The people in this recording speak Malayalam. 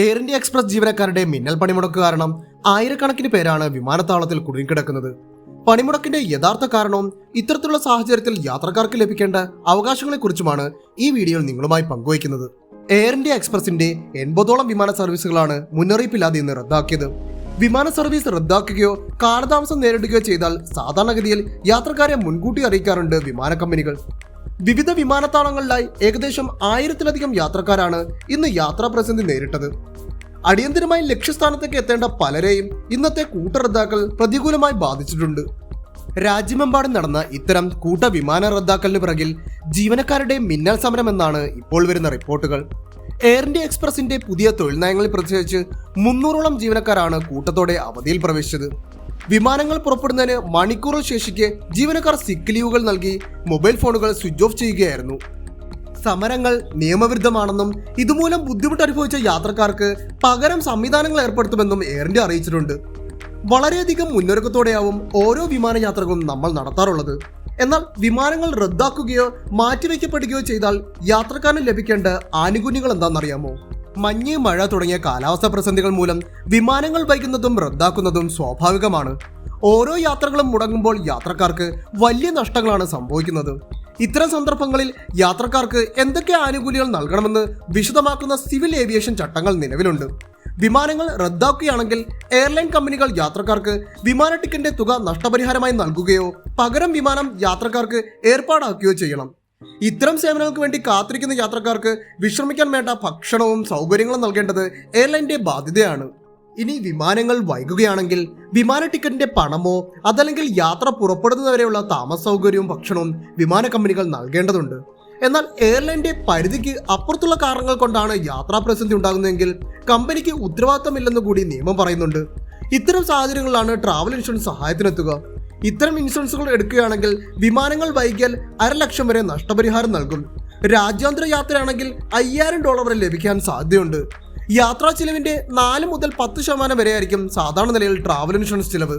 എയർ ഇന്ത്യ എക്സ്പ്രസ് ജീവനക്കാരുടെ മിന്നൽ പണിമുടക്ക് കാരണം ആയിരക്കണക്കിന് പേരാണ് വിമാനത്താവളത്തിൽ കുടുങ്ങിക്കിടക്കുന്നത്. പണിമുടക്കിന്റെ യഥാർത്ഥ കാരണവും ഇത്തരത്തിലുള്ള സാഹചര്യത്തിൽ യാത്രക്കാർക്ക് ലഭിക്കേണ്ട അവകാശങ്ങളെക്കുറിച്ചുമാണ് ഈ വീഡിയോയിൽ നിങ്ങളുമായി പങ്കുവയ്ക്കുന്നത്. എയർ ഇന്ത്യ എക്സ്പ്രസിന്റെ എൺപതോളം വിമാന സർവീസുകളാണ് മുന്നറിയിപ്പില്ലാതെ ഇന്ന് റദ്ദാക്കിയത്. വിമാന സർവീസ് റദ്ദാക്കുകയോ കാലതാമസം നേരിടുകയോ ചെയ്താൽ സാധാരണഗതിയിൽ യാത്രക്കാരെ മുൻകൂട്ടി അറിയിക്കാറുണ്ട് വിമാന കമ്പനികൾ. വിവിധ വിമാനത്താവളങ്ങളിലായി ഏകദേശം ആയിരത്തിലധികം യാത്രക്കാരാണ് ഇന്ന് യാത്രാ പ്രതിസന്ധി നേരിട്ടത്. അടിയന്തരമായി ലക്ഷ്യസ്ഥാനത്തേക്ക് എത്തേണ്ട പലരെയും ഇന്നത്തെ കൂട്ട റദ്ദാക്കൽ പ്രതികൂലമായി ബാധിച്ചിട്ടുണ്ട്. രാജ്യമെമ്പാടും നടന്ന ഇത്തരം കൂട്ട വിമാന റദ്ദാക്കലിന് പിറകിൽ ജീവനക്കാരുടെ മിന്നൽ സമരം എന്നാണ് ഇപ്പോൾ വരുന്ന റിപ്പോർട്ടുകൾ. എയർ ഇന്ത്യ എക്സ്പ്രസിന്റെ പുതിയ തൊഴിൽ നയങ്ങളിൽ പ്രതിഷേധിച്ച് മുന്നൂറോളം ജീവനക്കാരാണ് കൂട്ടത്തോടെ അവധിയിൽ പ്രവേശിച്ചത്. വിമാനങ്ങൾ പുറപ്പെടുന്നതിന് മണിക്കൂറുകൾ ശേഷിക്ക് ജീവനക്കാർ സിക്ക് ലീവുകൾ നൽകി മൊബൈൽ ഫോണുകൾ സ്വിച്ച് ഓഫ് ചെയ്യുകയായിരുന്നു. സമരങ്ങൾ നിയമവിരുദ്ധമാണെന്നും ഇതുമൂലം ബുദ്ധിമുട്ട് അനുഭവിച്ച യാത്രക്കാർക്ക് പകരം സംവിധാനങ്ങൾ ഏർപ്പെടുത്തുമെന്നും എയർ ഇന്ത്യ അറിയിച്ചിട്ടുണ്ട്. വളരെയധികം മുന്നൊരുക്കത്തോടെയാവും ഓരോ വിമാനയാത്രകളും നമ്മൾ നടത്താറുള്ളത്. എന്നാൽ വിമാനങ്ങൾ റദ്ദാക്കുകയോ മാറ്റിവെക്കപ്പെടുകയോ ചെയ്താൽ യാത്രക്കാരന് ലഭിക്കേണ്ട ആനുകൂല്യങ്ങൾ എന്താണെന്നറിയാമോ? മഞ്ഞ് മഴ തുടങ്ങിയ കാലാവസ്ഥ പ്രതിസന്ധികൾ മൂലം വിമാനങ്ങൾ വൈകുന്നതും റദ്ദാക്കുന്നതും സ്വാഭാവികമാണ്. ഓരോ യാത്രകളും മുടങ്ങുമ്പോൾ യാത്രക്കാർക്ക് വലിയ നഷ്ടങ്ങളാണ് സംഭവിക്കുന്നത്. ഇത്തരം സന്ദർഭങ്ങളിൽ യാത്രക്കാർക്ക് എന്തൊക്കെ ആനുകൂല്യങ്ങൾ നൽകണമെന്ന് വിശദമാക്കുന്ന സിവിൽ ഏവിയേഷൻ ചട്ടങ്ങൾ നിലവിലുണ്ട്. വിമാനങ്ങൾ റദ്ദാക്കുകയാണെങ്കിൽ എയർലൈൻ കമ്പനികൾ യാത്രക്കാർക്ക് വിമാന ടിക്കറ്റിന്റെ തുക നഷ്ടപരിഹാരമായി നൽകുകയോ പകരം വിമാനം യാത്രക്കാർക്ക് ഏർപ്പാടാക്കുകയോ ചെയ്യണം. ഇത്തരം സേവനങ്ങൾക്ക് വേണ്ടി കാത്തിരിക്കുന്ന യാത്രക്കാർക്ക് വിശ്രമിക്കാൻ വേണ്ട ഭക്ഷണവും സൗകര്യങ്ങളും നൽകേണ്ടത് എയർലൈന്റെ ബാധ്യതയാണ്. ഇനി വിമാനങ്ങൾ വൈകുകയാണെങ്കിൽ വിമാന ടിക്കറ്റിന്റെ പണമോ അതല്ലെങ്കിൽ യാത്ര പുറപ്പെടുന്നതുവരെയുള്ള താമസ സൗകര്യവും ഭക്ഷണവും വിമാന കമ്പനികൾ നൽകേണ്ടതുണ്ട്. എന്നാൽ എയർലൈന്റെ പരിധിക്ക് അപ്പുറത്തുള്ള കാരണങ്ങൾ കൊണ്ടാണ് യാത്രാ പ്രതിസന്ധി ഉണ്ടാകുന്നതെങ്കിൽ കമ്പനിക്ക് ഉത്തരവാദിത്തമില്ലെന്ന് കൂടി നിയമം പറയുന്നുണ്ട്. ഇത്തരം സാഹചര്യങ്ങളിലാണ് ട്രാവൽ ഇൻഷുറൻസ് സഹായത്തിനെത്തുക. ഇത്തരം ഇൻഷുറൻസുകൾ എടുക്കുകയാണെങ്കിൽ വിമാനങ്ങൾ വൈകിയാൽ അരലക്ഷം വരെ നഷ്ടപരിഹാരം നൽകും. രാജ്യാന്തര യാത്രയാണെങ്കിൽ അയ്യായിരം ഡോളർ വരെ ലഭിക്കാൻ സാധ്യതയുണ്ട്. യാത്രാ ചിലവിന്റെ നാല് മുതൽ പത്ത് ശതമാനം വരെയായിരിക്കും സാധാരണ നിലയിൽ ട്രാവൽ ഇൻഷുറൻസ് ചിലവ്.